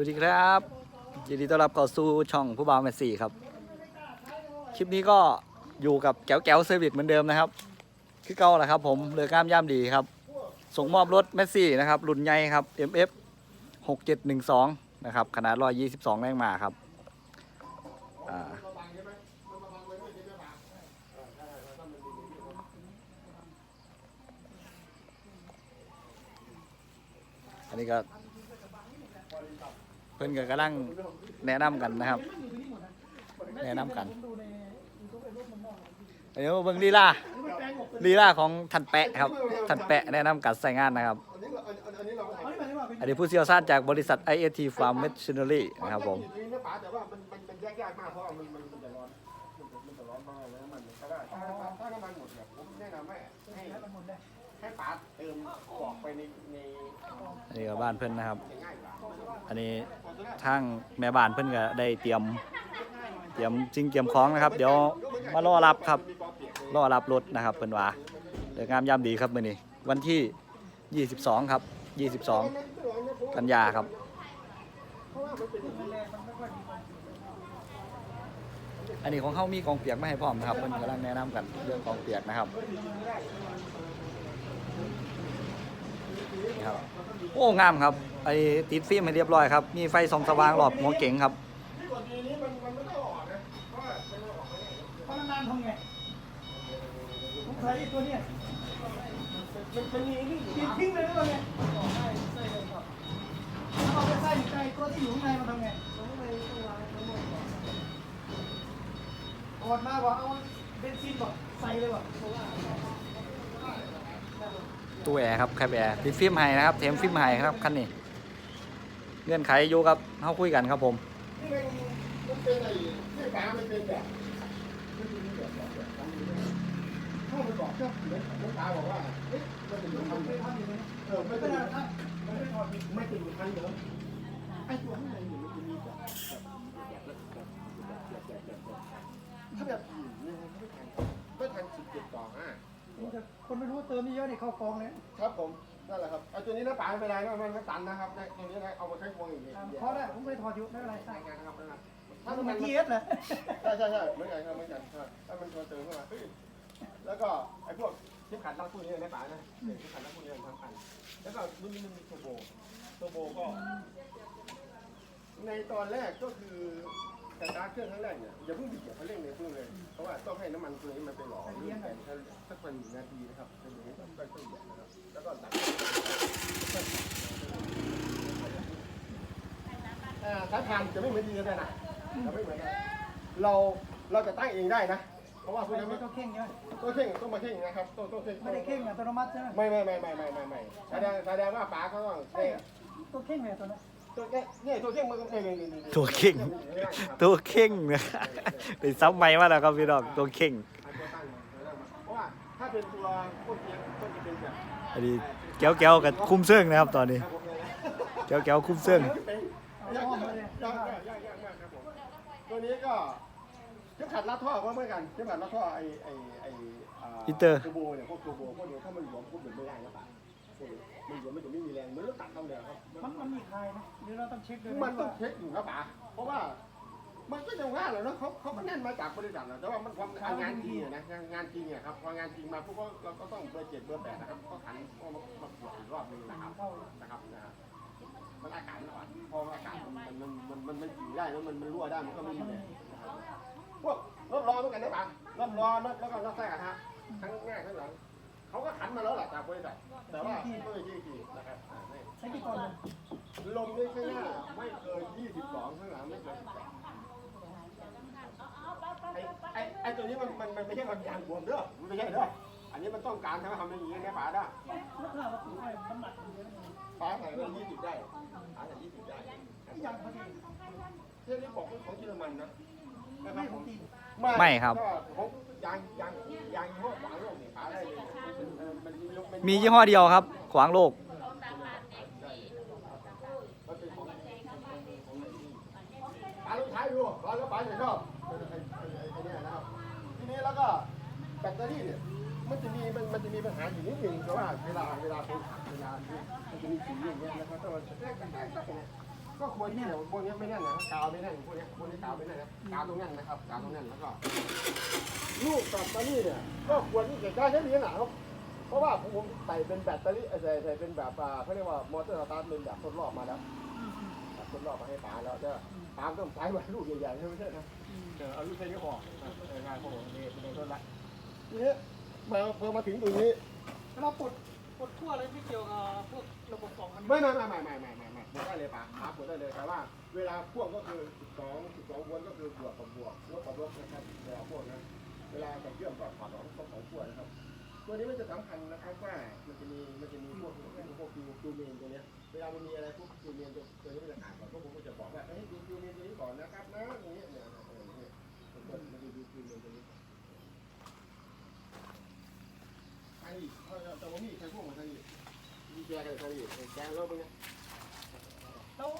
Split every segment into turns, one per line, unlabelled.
วัสดีครับยินดีต้อนรับเข้าสู่ช่องผู้บ่าวแมสซี่ครับ คลิปนี้ก็อยู่กับแก้วแก้วเซอร์วิสเหมือนเดิมนะครับ คือเก่าแหละครับ ผมเรือกล้ามย่ามดีครับ ส่งมอบรถแมสซี่นะครับรุ่นใหญ่ครับ MF 6712 นะครับ ขนาด 122 แรงม้าครับอันนี้ก็ เพื่อนก็กำลังแนะนำกันนะครับ แนะนำกันเดี๋ยวเบิ่งลีลาลีลาของทันแปะครับทันแปะแนะนำการใส่งานนะครับ อันนี้ผู้เชี่ยวชาญจากบริษัท IAT Farm Machinery นะครับผม
อยู่ตรงนี้นะป๋าแต่ว่ามันมันมันแยกยากมากเพราะ เติมกรอกไปในใน
อันนี้ก็บ้านเพื่อนนะครับ
ง่ายกว่า
อันนี้ทางแม่บ้านเพื่อนก็ได้เตรียม เตรียมจริงเตรียมของนะครับ เดี๋ยวมารอรับครับ
รอกเปียกเลย
รอรับรถนะครับเพื่อนว่าเดืองามยามดีครับมื้อนี้วันที่ 22 ครับ 22 กันยาครับ อันนี้ของเขามีกองเปียกไมาให้พร้อมนะครับเพิ่นกำลังแนะนำกันเรื่องกองเปียกนะครับ ครับ โอ้งามครับไอ้ติดฟิล์มให้เรียบร้อยครับ มีไฟส่องสว่างรอบหัวเก๋งครับ
ที่กดทีนี้มันมันไม่ต้องออกนะเพราะว่ามันเอาออกไม่ได้
เพราะนานๆทำไงผมใช้ไอ้ตัวเนี้ย
มันมันมีนี่
กินทิ้งเลยนะตัวเนี้ยแล้วเอาไปใส่อยู่ในตัวที่อยู่ข้างในมันทำไงกดมาบอกเอาเบนซินบอกใส่เลยบอก
ตู้แอร์ครับแคบแอร์ติดฟิล์มให้นะครับเทมฟิล์มให้ครับคันนี้เงื่อนไขอยู่ครับเขาคุยกันครับผม
ไรที่ป๋ามันเป็นแบบมันเป็นแบบแบบแบบเข้าไปบอกเจ้าเหมือนเหมือนป๋าบอกว่าเอ๊ะมันเป็น
ผม
ทำ
เคยทำอยู่
ทันเหรอไอ้ตัวข้างในเนี่ยมันจะมีแบบถ้าแบบอื่นเนี่ยไม่ทันไม่ทันสิบเจ็ดต่อห้า
คนไม่รู้เติมนี่เยอะนี่เข้ากองเลย
ครับผมนั่นแหละครับไอ้ตัวนี้นะป๋าไม่เป็นไรนะมันไม่ตันนะครับไอ้ตัวนี้นะเอามาใช้ควงอย่างนี้
เพราะได้ผมเคยถอดอยู่ไม่เป็นไรใส่
ใช่งานนะครับนะครับ
ถ้า
ถ้า
มั
มันน
ที
ใช่
เอสเลย
ใช่ใช่เหมือนกันครับเหมือนกันถ้ามันชวนเติมเข้ามาแล้วก็ไอ้พวกที่ขัดตั้งคู่นี้นะป๋านะที่ขัดตั้งคู่นี้ทำคันแล้วก็รุ่นนี้มันมีเทอร์โบเทอร์โบก็ ในตอนแรกก็คือสตาร์ทเครื่องครั้งแรกเนี่ยอย่าเพิ่งบีบอย่าเพิ่งเร่งเลยเพิ่งเลย น้ำมันตัวนี้มันไปหล่อลื่นกันสักประมาณหนึ่งนาทีนะครับเป็นอย่างนี้ต้องค่อยๆเหยียบนะครับ แล้วก็ตัดอ่าสายพานจะไม่เหมือนดีกันนะจะไม่เหมือนกันเราเราจะตั้งเองได้นะ เพราะว่าพวก
ไม่
นี้
ต้องเข่งใช่ไหม
ต้องเข่งต้องมาเข่งนะครับต้องต้องเข่ง
ไม่ได้เข่งอัตโนมัติใช่ไหม
ไม่ไม่ไม่ไม่ไม่ไม่ไม่แสดงแสดงว่าป๋าเขาต้อง
ใช่
เข่ง
ตัวเข่งเลยตัวนั้น
ตัวเนี่ยเนี่ยตัวเข่งมันก็เข่งนี่นี่นี่
ตัวเข่งตัวเข่งนะครับเป็นซับไม้มาแล้วครับพี่น้องตัวเข่ง
เพราะว่าถ้าเป็นตัวต้นเทียนต้นจะเป็นแบบ
อันนี้แก้วแก้วกับคุ้มเสื่องนะครับตอนนี้ แก้วแก้วคุ้มเสื่อง
ยากยากยากยากยากยากมากครับผมตัวนี้ก็เข็มขัดรัดท่อก็เหมือนกันเข็มขัดรัดท่อไอไอไอตัวโบเนี่ยพวกตัวโบพวกนี้ถ้ามันหลวมปุ๊บมันไม่ได้นะป่ะ มันหลวมมันจะไม่มีแรงมันต้องตัดเข้าเลยครับ
มันมันมีคลายนะหรือเราต้องเช็คด้วย
มันต้องเช็คอยู่ครับป่ะเพราะว่ามันก็ยังว่าแหละเนาะเขาเขาก็แน่นมาจากบริษัทนะแต่ว่ามันความงานจริงนะงานจริงเนี่ยครับพองานจริงมาพวกเราก็ต้องเบอร์เจ็ดเบอร์แปดนะครับก็ขันก็มามาตรวจอีกรอบนึงนะครับ
เข้า
นะครับนะครับมันอากาศมันอ่อนพออากาศมันมันมันมันมันอยู่ได้แล้วมันมันรั่วได้มันก็ไม่มีแรงนะครับพวกรถรอเหมือนกันนะป่ะรถรอรถแล้วก็รถแทรกอะฮะทั้งหน้าทั้งหลัง เขาก็ขันมาแล้วแหละจากบริษัทแต่ว่าไม่ได้ที่ทีนะครับอ่าไม่
ใช้กี่ตอนเลย
ลมนี่ข้างหน้าไม่เกิน22ข้างหลังไม่เกินไอ้ไอ้ไอ้ตัวนี้มันมันมันไม่ใช่มันยางบวมเด้อมันไม่ใช่เด้ออันนี้มันต้องการทำให้ทำอย่างนี้นะป๋าได้
แล้วถ้าเราใส่น้ำหนักเยอะเลย
ป๋าใส่ได้ยี่สิบได้ป๋าใส่ยี่สิบได้
อย่างพอดี
เที่นี้บอกเป็นของเยอรมันนะนะค
ไม่
รับ
ข
ผ
อง
ม
จริง
ไม่ครับ
ก็ผมยางยางยางยี่ห้อขวางโลกเนี่ยป๋าได้เลยเออ มียี่
ห้อเดียวครับ ขวางโลก
ป็นของป๋าลองใช้ดูป๋าแล้วป๋าจะชอบไอ้ไอ้ไอ้เนี่ยนะครับ ทีนี้แล้วก็แบตเตอรี่เนี่ย มันจะมีมันมันจะมีปัญหาอยู่นิดหนึงเพราะว่าเวลาเวลาเวลาเนี่มันจะมีสีอย่างเงี้ยนะครับถ้ามันแทรกกันได้สักเนี่ยก็ควรที่จะพวกเนี้ยไม่แน่นนะกาวไม่แน่นพวกเนี้ยพวกนี้กาวไม่แน่นนะกาวตรงนั้นนะครับกาวตรงนั้นแล้วก็ ลูกกับตานี่เนี่ยก็ควรที่จะได้แค่นี้หนะครับ เพราะว่าผมใส่เป็นแบตเตอรี่ใส่ใส่เป็นแบบอ่าเขาเรียกว่ามอเตอร์สตาร์ทเป็นแบบทดลองมาแล้วแบบทดลองมาให้ป๋าแล้วจะป๋าต้องใช้แบบลูกใหญ่ๆไม่ใช่นะเออเอาลูกแค่นี้พอนะเอองานพวกผมนี่เป็นต้นละทีนี้มาพอมาถึงตรงนี้
เราปลดปลดขั้วอะไรไม่เกี่ยวกับพวกระบบของมัน
ไม่ไม่ไม่ไม่ไม่ไม่ไม่ไม่ปวดได้เลยป่ะหาปวดได้เลยแต่ว่าเวลาพ่วงก็คือ12 12วนก็คือบวกกับบวกลบกับลบนะครับเวลาพ่วงนะเวลากับเชื่อมก็ถอดออกต้องสองขั้วนะครับ ตัวนี้มันจะสำคัญนะครับว่ามันจะมีมันจะมีพวกพวกคิวคิวเมนตัวเนี้ยเวลามันมีอะไรพวกคิวเมนตัวตัวนี้มันจะขาดก่อนพวกผมก็จะบอกว่าเฮ้ยดูคิวเมนตัวนี้ก่อนนะครับนะอย่างนี้เนี่ยเออเนี่ยมันจะมันจะดูคิวเมนตัวนี้ใช่แต่ว่ามีใครพวกมันใช่มีแกกันใช่แกแล้วเป็นไง
แล้ว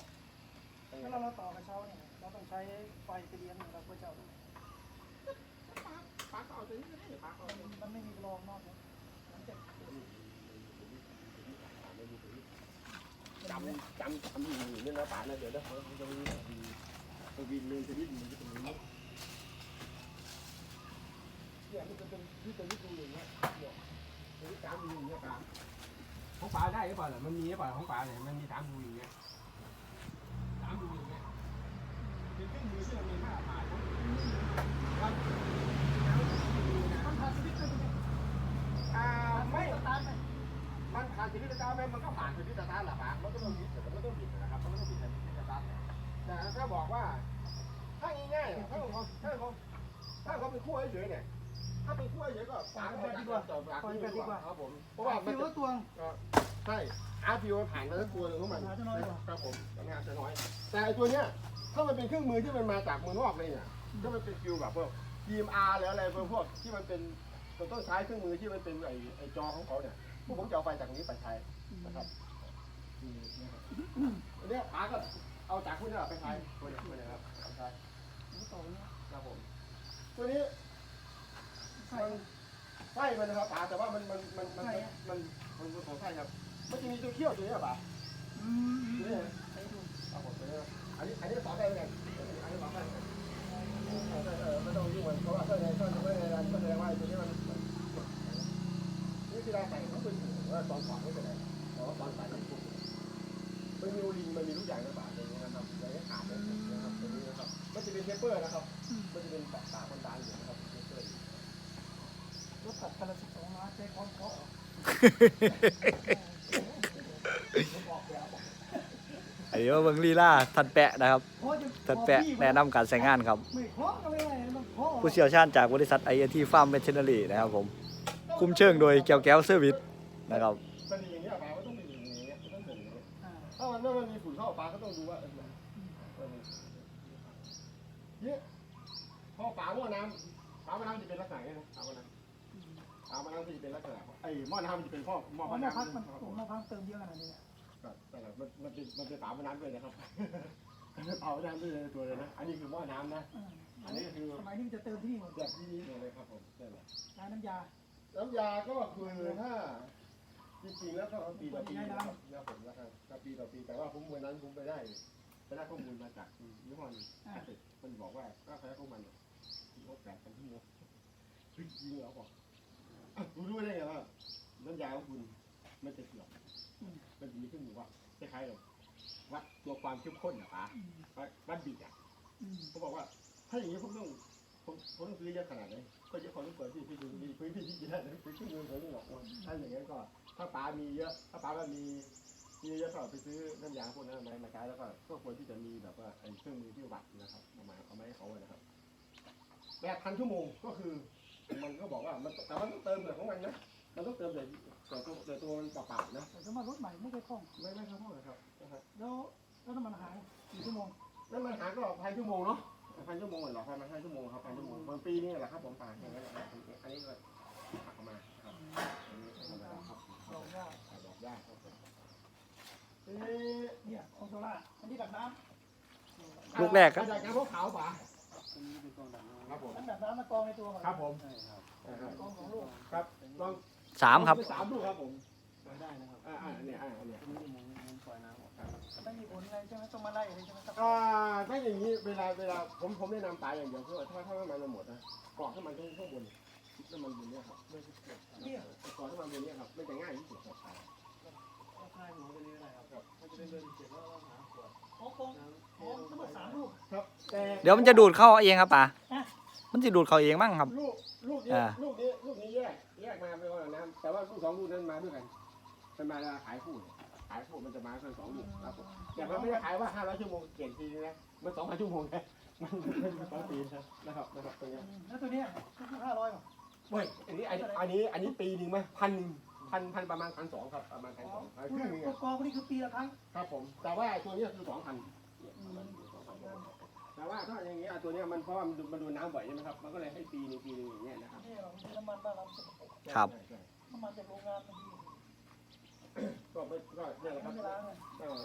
เวลาเราต่อกระเช้าเนี่ยเราต้องใช้ไฟไปเลี้ยงเราก็จะ
ปากเอาตัวนี้ก็ได้ปากเอา
มันมันไม่มีรองนอกนะมันจะ
จำจำจำอยู่นี่นะปานะเดี๋ยวนะเขาจะมีมีวินเมนชนิดหนึ่งที่ตรงนี้เนี่ยมันจะเป็นที่ตัวนี้ตรงนึ่งนะเนี่ยตัวนี้สามอยู่เนี่ยปา
ของปลาได้หรือเปล่ามันมีหรือเปล่าของปลาเนี่ยมันมีสามรูอย่างเงี้ยสามรูอย่างเงี้ยเป็นเครื่องมือที่เรามีมาตรฐานนะ
มันผ่านสวิตช์ไปเลย
อ่าไม่
สตาร์ทไป
มันผ่านสวิตช์สตาร์ทไหมมันก็ผ่านสวิตช์สตาร์ทแหละปากมันก็ต้องบิดแต่มันก็ต้องบิดนะครับมันก็ต้องบิดสวิตช์สตาร์ทแต่ถ้าบอกว่า ถ้าง่ายๆถ้าเขาถ้าเขาถ้าเขาเป็นคู่เฉยๆเนี่ยถ้าเป็นคู่เฉยๆก็ปากก็ดีกว่าจอดปากดีกว่าครับผมเพราะว่ามัน
ฟิว
จะ
ก็ตวง
ใช่อาร์พีโอผ่านมาทั้งตัวเลยของมันครับผมทำงานจะน้อย แต่ไอตัวเนี้ยถ้ามันเป็นเครื่องมือที่มันมาจากเมืองนอกเลยเนี่ยถ้ามันเป็นฟิวแบบพวก DMR หรืออะไรพวกที่มันเป็นมันต้องใช้เครื่องมือที่มันเป็นไอไอจอของเขาเนี่ย พวกผมจะเอาไฟจากนี้ไปใช้นะครับอืมนะครับอันเนี้ยป๋าก็เอาจากพวกนี้ไปใช้ตัวนี้ตัวนี้ครับเอาใช้
ต่อเนี่ย
ครับผมตัวนี้
ใส่
มันไส้มันนะครับป๋าแต่ว่ามันมันมันมันมันมันมันของไส้ครับมันจะมีตัวเขี้ยวตัวนี้ป๋า
อืม
ตัวนี้
ใส่ดู
ครับผมตัวนี้อันนี้อันนี้สอนได้เหมือนกันอันนี้สอนได้เหมือนกันเออไม่ต้องยุ่งมันเพราะว่าถ้าในถ้าในในนั้นก็แสดงว่าตัวนี้มันนี่คือเราใส่ต้องเป็นว่า ตอนถอดไม่เป็นไรแต่ว่าตอนใส่มันถูกมันมีโอลิงมันมีทุกอย่างในป๋าตัวนี้นะครับอย่างนี้ขาดเลยนะครับตัวนี้นะครับ มันจะเป็นเทปเปอร์นะครับ มันจะเป็นปากตาคนตาอยู่นะครับเทปเปอร์
รถตัดคันละสิบสองล้านใจคอนเคาะ
อันนี้ว่าเบิงลีลาทันแปะนะครับทันแปะแนะนำการใช้งานครับ ผู้เชี่ยวชาญจากบริษัทไอเอทีฟาร์มเวชเชนอรี่นะครับผม คุ้มเชิงโดยแก้วแก้วเซอร์วิส นะครับ
มันมีอย่างนี้ปลาก็ต้องมีอย่างนี้มันต้องเป็นอย่างนี้
อ่า
ถ้ามันถ้ามันมีฝุ่นเข้าปลาก็ต้องดูว่าเออเออเนี่ยพอปลาหม้อน้ำปลาหม้อน้ำจะเป็นลักษณะนี้นะปลาหม้อน้ำปลาหม้อน้ำจะเป็นลักษณะไอ้หม้อน้ำมันจะเป็นข้อหม้อ
อ๋อ
น้ำ
มาพักมัน
ครับ
โอ้มาพักเติมเยอะขนาดนี้
ครับแต่ละมันมันเป็นมันเป็นปลาหม้อน้ำด้วยนะครับปลาหม้อน้ำด้วยในตัวเลยนะอันนี้คือหม้อน้ำนะ
อ่า
อันนี้คือ
สมัยนี้มันจะเติมที่นี่หมด
แบบที่นี่เลยครับผมใช่ไหม
ร้านน้ำยา
น้ำยาก็คือถ้า จริงๆแล้วก็เอาปีต่อปีนะครับนะผมนะครับถ้าปีต่อปีแต่ว่าผมวันนั้นผมไปได้ไปได้ข้อมูลมาจากยี่ห้อนึงมันบอกว่าก็ใช้พวกมันลดแปดพันชั่วโมงเฮ้ยจริงเหรอบอกอะคุณรู้ได้ไงว่าน้ำยาของคุณมันจะเสื่อมมันจะมีเครื่องมือว่าคล้ายๆกับวัดตัวความเข้มข้นนะป๋าวัดวัดบิดอะ
อืม
เขาบอกว่า ถ้าอย่างนี้ผมต้องผมผมต้องซื้อเยอะขนาดไหนก็เยอะพอต้องเปิดที่ที่ดูมีพื้นที่ที่จะได้ไปขึ้นเงินผมนี่หรอกถ้าอย่างนั้นก็ ถ้าปลามีเยอะ ถ้าปลามันมีมีเยอะก็ไปซื้อน้ำยาพวกนั้นมามาใช้แล้วก็ก็ควรที่จะมีแบบว่าไอ้เครื่องมือที่วัดนะครับเอามาเอามาให้เขาอะนะครับแปดพันชั่วโมงก็คือ มันก็บอกว่ามันแต่มันต้องเติมแบบของมันนะมันต้องเติมแต่แต่ตัวแต่ตัวมันเปล่าๆนะ
แต่สมมติรถใหม่ไม่เคยคล่อง
ไม่ไม่ครับพ่อนะครับนะครับ
แล้วแล้วน้ำมันหายกี่ชั่วโมง
นั่นมันหาก็พันชั่วโมงเนาะพันชั่วโมงเหรอพันพันชั่วโมงครับพันชั่วโมงบางปีนี่แหละครับผมป่าอย่างนั้นแหละครับอันนี้ก็หักออกมาครับอันนี้ธรรมดาครับ
บอกว่า
ดอกยากครับผมเอ๊ะ
เนี่ยคอนโซล่าอันนี้ดับน้ำ
ลูกแรกครับ
จากการพวกขาวป่าครับผม
อันดับน้ำมากองในตัวก่อน
ครับผม
กองของลูก
ครับลอง
สามครับ
สามลูกครับผม
ได้นะครับ
อ่าอ่าเนี่ยอ่าเนี่ย
ทีนี้ผมผมปล่อยน้ำออก
ไม่มีผลอะไรใช่ไหมต้องมาไล่อะไรใช่ไหมครับ
อ่าถ้าอย่างนี้เวลาเวลาผมผมแนะนำตายอย่างเดียวคือว่าถ้าถ้ามันมันหมดนะกรอกให้มันข้างข้างบน น้ำมันบนเนี้ยครับไม่ใช่เกลือ
เนี่ย
กรอกน้ำมันบนเนี้ยครับไม่จะง่ายที่สุดครับ
เอาคลายหมูไปเลยนะครับมันจะเป็นเดินเก็บแล้วเราหาขวดโอ้โหโอ้ทั้งหมดสามลูก
ครับแต่
เดี๋ยวมันจะดูดเข้าเองครับป่ามันจะดูดเข้าเองมั้งครับ
ลูกลูกนี้ลูกนี้ลูกนี้แยกแยกมาเป็นคนละน้ำแต่ว่าลูกสองลูกนั้นมาด้วยกันมันมาขายคู่ขายคู่มันจะมาแค่สองลูกครับผมแต่มันไม่ได้ขายว่าห้าร้อยชั่วโมงเปลี่ยนทีนะ มันสองพันชั่วโมงนะมันมันสองปีนะครับนะครับตรงนี้
แล้วตัวเนี้ยห้าร้อยป่ะ
เว้ยอันนี้อันนี้อันนี้อันนี้ปีหนึ่งไหมพันหนึ่งพันพันประมาณพันสองครับประมาณพันสองครึ่งหนึง
ตัว
อะ
กองนี่คือปีละครั้ง
ครับผม แต่ว่าตัวเนี้ยคือสองพันแต่ว่าถ้าอย่างเงี้ยตัวเนี้ยมันเพราะว่ามันมันโดนน้ำบ่อยใช่ไหมครับมันก็เลยให้ปีหนึ่งปีหนึ่งอย่างเงี้ยนะครับ
นี่เราน้ำมันบ้านเราสกปรก
ครับ
ใช่ใช่
น้ำมันจากโรงงานบางที
ก็ไม่ก็เนี่ยแหละครับ
ไม่ล้างเลย
เออ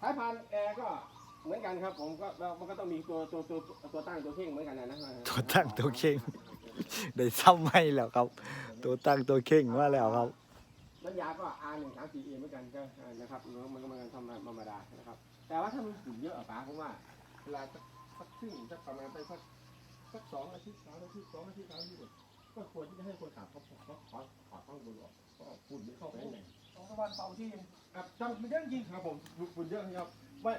สายพานแอร์ก็เหมือนกันครับผมก็มันก็ต้องมีตัวตัวตัวตัวตั้งตัวเข่งเหมือนกันนะนะ
ตัวตั้งตัวเข่ง ได้ซ้ำไม่แล้วครับ ตัวตั้งตัวเข่งมาแล้วครับ
น้ำยาก็ R หนึ่งสามสี่เอเหมือนกันก็นะครับมันก็มันธรรมธรรมดานะครับ แต่ว่าถ้ามันฝุ่นเยอะอะป๋าผมว่าเวลาสักสักครึ่งสักประมาณไปสักสักสองอาทิตย์สามอาทิตย์สองอาทิตย์สามอาทิตย์ก็ควรที่จะให้คนขับเขาเขาขอขอต้องบนออกเพราะฝุ่นมันเข้าไปข้างใน
สองสามวันเป่าที่
ครับจัง
มันเยอะจริง
ครับผมฝุ่นเยอะครับไม่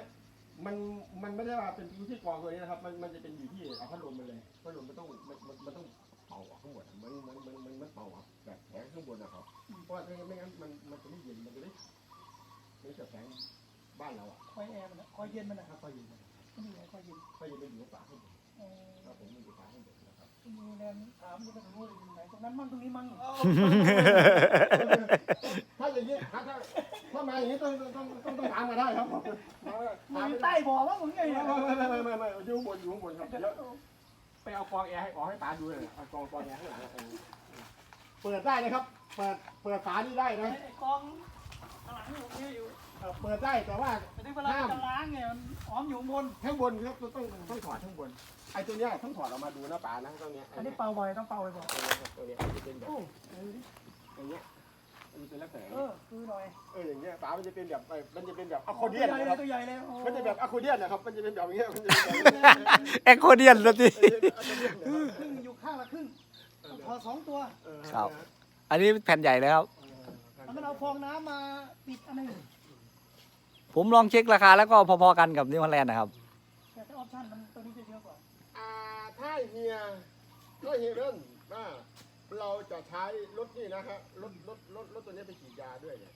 มันมันไม่ได้ว่าเป็นอยู่ที่กองตัวนี้นะครับ มันมันจะเป็นอยู่ที่เอาพัดลมมาเลยพัดลมมันต้องมันมันมันต้อง เป่าออกทั้งหมดอะมันมันมันมันมันเป่าออกแบบแผงข้างบนนะครับเพราะว่าไม่งั้นมันมันจะไม่เย็นมันจะไม่ไม่จะแผงบ้านเราอะ
คอยแอร์มันนะคอยเย็นมันนะ
ถ้าไฟเย็นมัน
นี่ไงคอยเย็น
ไฟเย็นมันอยู่ฝาข้างบน
เออ
ครับผมมันอยู่ฝาข้างบนนะครับ
มีแนนถามจะไปรู้เลยอยู่ไหนตรงนั้นมั่งตรงนี้มั่ง
ถ้าอย่างนี้ถ้าถ้าถ้ามาอย่างนี้ต้องต้องต้องต้องถามมาได้ครับผม
มันอยู่ใต้บ่อว่ามึงไง
ไม่ไม่ไม่ไม่ไม่ไม่อยู่บนอยู่บนครับ ไปเอากองแอร์ให้ออกให้ตาดูเลยเอากองกองแอร์ข้างหลังเออเปิดได้นะครับ เปิดเปิดฝานี่ได้นะ
ไอ้กองข้างหลังอยู่นี่อยู่
เออเปิดได้แต่ว่า
แต่ที่เวลาจะล้างเนี่ยมันหอมอยู่บน
ข้างบนครับต้องต้องถอดข้างบนไอ้ตัวเนี้ยต้องถอดออกมาดูนะป๋านะตรงเนี้ย
อันนี้เป่าบ่อยต้องเป่าบ่อย
ตัวเนี้ยมันจะเป็นแบบ
โอ้
อย่างเงี้ย มันจะเป็นลักษณะ
เออคือหน่อย
เอออย่างเงี้ยป๋ามันจะเป็นแบบมันจะเป็นแบบอะควอเดียน
ใหญ่
นะ
เล
ครั
ย
บ
ตัวใหญ่เลย
มันจะแบบอะควอเดียนนะครับมันจะเป็นแบบอย่างเงี้ยมันจะเป็นแบบ
แอคโคเดียนแล้วสิ
อะควอเดียนนะครับ
ครึ่งอยู่ข้างละครึ่งพอสองตัว
เออ
ครับ อันนี้แผ่นใหญ่เลยครับ
แล้วมันเอาฟองน้ำมาปิดอันนึง
ผมลองเช็คราคาแล้วก็พอๆกันกับนิวฮอลแลนด์นะครับ
แต่ถ้าออปชั่นมันตัวนี้จะเยอะกว่า
อ่าถ้าเฮียถ้าเฮียเล่นว่า เราจะใช้รถนี่นะฮะรถรถรถรถตัวนี้ไปฉีดยาด้วยเนี่ย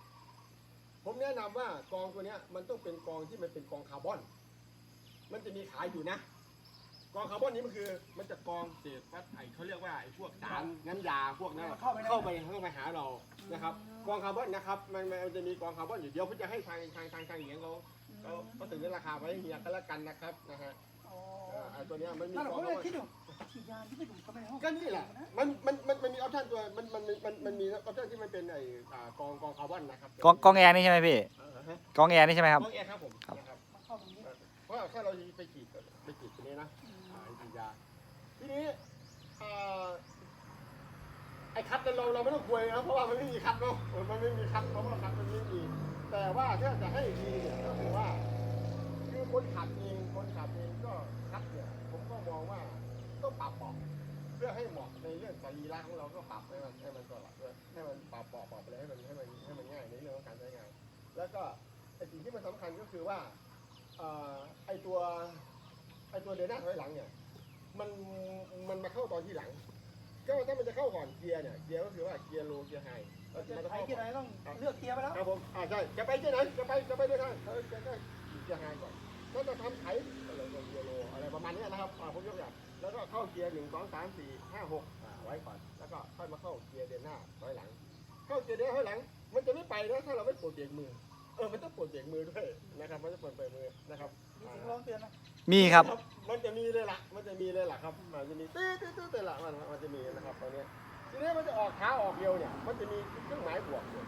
ผมแนะนำว่ากองตัวเนี้ยมันต้องเป็นกองที่มันเป็นกองคาร์บอน มันจะมีขายอยู่นะ กองคาร์บอนนี้มันคือ มันจะกองเศษวัดไอเขาเรียกว่าไอพวกสารน้ำยาพวกนั้น
เข้าไปใน
เข้าไปเข้าไปหาเรานะครับ กองคาร์บอนนะครับมันมันจะมีกองคาร์บอนอยู่เดียวผมจะให้ทางทางทางทางเหลียงเขาเขาเขาถึงราคาไว้ให้เฮียก็แล้วกันนะครับนะฮะ
อ๋อ
อ่าไอ้ตัวเนี้ยมันมี
ถ้ากเรา
อง
ไม่
คาร์บอน
ได้คิดดู ฉีดยาที่ไม่ดูดเข้าไปในห้อง
ก็นี่แหละ มันมันมันมันมีออปชั่นตัว มันมันมันมันมีออปชั่นที่มันเป็นไอ้อ่ากองกองคาร์บอนนะครับ
กองกองแอร์นี่ใช่ไหมพี่
เออฮะ
กองแอร์นี่ใช่ไหมครับ
กองแอร์ครับผม
ครับ
นะครับ
เข้าตรงนี้
เพราะว่าถ้าเราไปฉีดไปฉีดตัวนี้นะอ่าไอ้ฉีดยา ทีนี้อ่าไอ้คัดเราเราไม่ต้องกลัวนะเพราะว่ามันไม่มีคัดเนาะเออมันไม่มีคัดเพราะว่าคัดมันไม่มี แต่ว่าถ้าจะให้ดีเนี่ยก็คือว่า คือคนขับเองคนขับเองก็คัดเนี่ยผมก็มองว่าต้องปรับเปอก เพื่อให้เหมาะในเรื่องสรีระของเราก็ปรับให้มันให้มันสลับด้วยให้มันปรับเปอกปรับอะไรให้มันให้มันให้มันง่ายในเรื่องของการใช้งาน แล้วก็ไอสิ่งที่มันสำคัญก็คือว่าอไอตัวไอตัวเดินหน้าถอยหลังเนี่ยมันมันมาเข้าตอนที่หลัง ก็ถ้ามันจะเข้าก่อนเกียร์เนี่ยเกียร์ก็คือว่าเกียร์โลเกียร์ไฮ
จะ
จะ
ใช้
เข้า
ที่ไหนต้องเลือกเกียร์ไปแล้ว
ครับผมอ่าใช่จะไปที่ไหนจะไปจะไปด้วยกันเออจะเกียร์ไฮก่อนก็จะทำไถอะไรเกียร์โลอะไรประมาณนี้นะครับผมยกอย่าง แล้วก็เข้าเกียร์หนึ่งสองสามสี่ห้าหกอ่าไว้ก่อน แล้วก็ค่อยมาเข้าเกียร์เดินหน้าถอยหลัง เข้าเกียร์เดินหน้าถอยหลัง มันจะไม่ไปนะถ้าเราไม่ปลดเบรกมือ เออ มันต้องปลดเบรกมือด้วยนะครับ มันจะปลดเบรกมือนะครับ
มีเสียงร้องเตือนนะ
มีครับ
มันจะมีเลยล่ะ มันจะมีเลยล่ะครับ มันจะมีตื้อตื้อตื้อตื้อละมันมันจะมีนะครับตอนนี้ยทีนี้มันจะออกขาออกเดียวเนี่ย มันจะมีเครื่องหมายบวกอยู่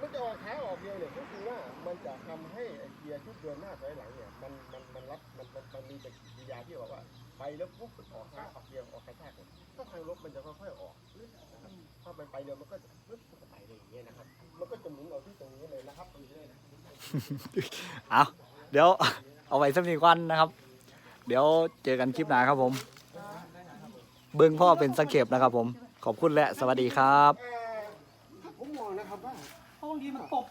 มันจะออกขาออกเดียวเนี่ยก็คือว่ามันจะทำให้ไอเกียร์ชุดเดินหน้าถอยหลังเนี่ยมันมันมันรับมันมันมันมีปฏิกิริยาที่บอกว่าไปแล้วปุ๊บมันออกขาออกเดียวออกกระชากเลยถ้าทางลบมันจะค่อยๆออกนะครับถ้ามันไปเร็วมันก็จะปึ๊บก็ไปเลยอย่างเงี้ยนะครับ มันก็จะหมุนเอาที่ตรงนี้เลยนะครับตรงนี้เลยนะ
เอาเดี๋ยวเอาไว้สักนิดวันนะครับ เดี๋ยวเจอกันคลิปหน้าครับผม เบิ้งพ่อเป็นสังเกตนะครับผม ขอบคุณและสวัสดีครับ
ดีมันตบ